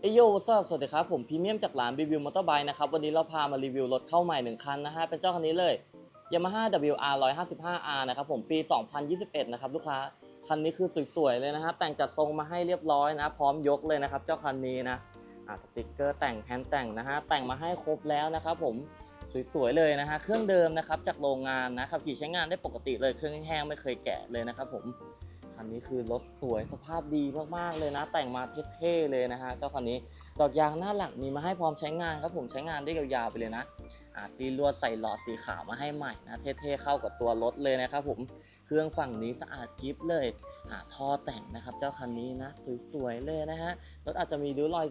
เอยโยสวัสดีครับ ผมพรีเมียมจากร้านรีวิวมอเตอร์ไบค์นะครับ วันนี้เราพามารีวิวรถเข้าใหม่หนึ่งคันนะฮะ เป็นเจ้าคันนี้เลย Yamaha WR 155R นะครับผมปี 2021 นะครับลูกค้า คันนี้คือสวยๆ เลยนะฮะแต่งจัดทรงมาให้เรียบร้อยนะ พร้อมยกเลยนะครับ เจ้าคันนี้นะอ่าสติกเกอร์แต่งแฮนด์แต่งนะฮะ แต่งมาให้ครบแล้วนะครับผม สวยๆ เลยนะฮะ เครื่องเดิมนะครับจากโรงงานนะขับขี่ใช้งานได้ปกติเลย เครื่องแห้งไม่เคยแกะเลยนะครับผม คันนี้คือรถสวยสภาพดีมากๆเลยนะ แต่งมาเท่ๆเลยนะฮะเจ้าคันนี้ดอกยางหน้าหลังมีมาให้พร้อมใช้งานครับผมใช้งานได้ยาวๆไปเลยนะอาซีลวดใส่หลอดสีขาวมาให้ใหม่นะเท่ๆเข้ากับตัวรถเลยนะครับผมเครื่องฝั่งนี้สะอาดกริฟเลยอ่าท่อแต่งนะครับ เจ้าคันนี้นะสวยๆเลยนะฮะรถอาจจะมีริ้วรอย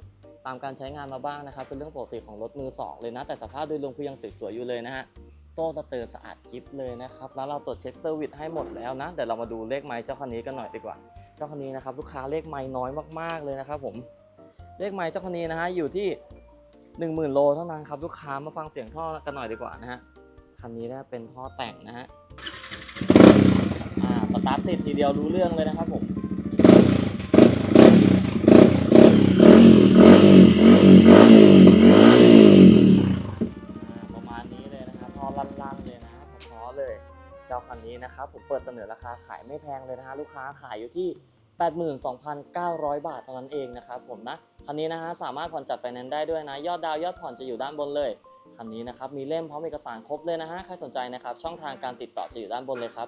ตามการใช้งานมาบ้างนะครับเป็นเรื่องปกติของรถมือสองเลยนะ แต่สภาพโดยรวมคือยังสวยๆอยู่เลยนะฮะ โซ่สเตอร์สะอาดกิฟเลยนะครับแล้วเราตรวจเช็คเซอร์วิสให้หมดแล้วนะเดี๋ยวเรามาดูเลขไมล์เจ้าคันนี้กันหน่อยดีกว่า เจ้าคันนี้นะครับลูกค้าเลขไมล์น้อยมากๆเลยนะครับผมเลขไมล์เจ้าคันนี้นะฮะอยู่ที่ 10,000 โลเท่านั้นครับลูกค้ามาฟังเสียงท่อกันหน่อยดีกว่านะฮะคันนี้นะเป็นท่อแต่งนะฮะอ่าสตาร์ทติดทีเดียวรู้เรื่องเลยนะครับผม เลย เจ้าคันนี้นะครับผมเปิดเสนอราคาขายไม่แพงเลยนะฮะลูกค้าขายอยู่ที่ 82,900 บาทเท่านั้นเองนะครับผมนะคันนี้นะฮะสามารถผ่อนจัดไฟแนนซ์ได้ด้วยนะยอดดาวยอดผ่อนจะอยู่ด้านบนเลยคันนี้นะครับมีเล่มพร้อมเอกสารครบเลยนะฮะใครสนใจนะครับช่องทางการติดต่อจะอยู่ด้านบนเลยครับ